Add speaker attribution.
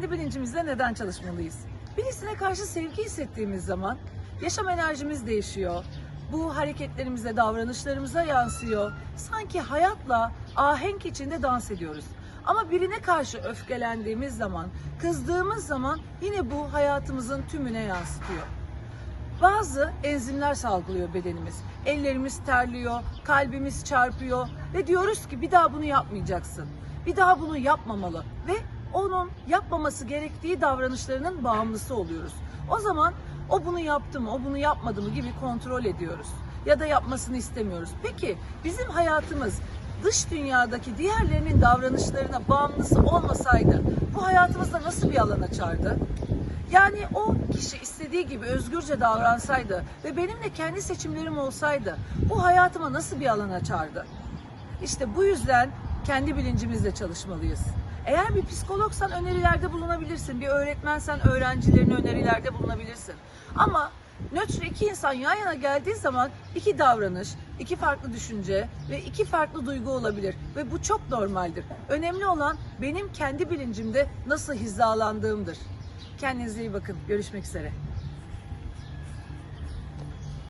Speaker 1: kendi bilincimizle neden çalışmalıyız? Birisine karşı sevgi hissettiğimiz zaman yaşam enerjimiz değişiyor. Bu hareketlerimize, davranışlarımıza yansıyor. Sanki hayatla ahenk içinde dans ediyoruz. Ama birine karşı öfkelendiğimiz zaman, kızdığımız zaman yine bu hayatımızın tümüne yansıtıyor. Bazı enzimler salgılıyor bedenimiz. Ellerimiz terliyor, kalbimiz çarpıyor ve diyoruz ki bir daha bunu yapmayacaksın. Bir daha bunu yapmamalı ve onun yapmaması gerektiği davranışlarının bağımlısı oluyoruz. O zaman o bunu yaptı mı, o bunu yapmadı mı gibi kontrol ediyoruz. Ya da yapmasını istemiyoruz. Peki bizim hayatımız dış dünyadaki diğerlerinin davranışlarına bağımlısı olmasaydı bu hayatımızda nasıl bir alan açardı? Yani o kişi istediği gibi özgürce davransaydı ve benim de kendi seçimlerim olsaydı bu hayatıma nasıl bir alan açardı? İşte bu yüzden kendi bilincimizle çalışmalıyız. Eğer bir psikologsan önerilerde bulunabilirsin. Bir öğretmensen öğrencilerine önerilerde bulunabilirsin. Ama nötr iki insan yan yana geldiği zaman iki davranış, iki farklı düşünce ve iki farklı duygu olabilir. Ve bu çok normaldir. Önemli olan benim kendi bilincimde nasıl hizalandığımdır. Kendinize iyi bakın. Görüşmek üzere.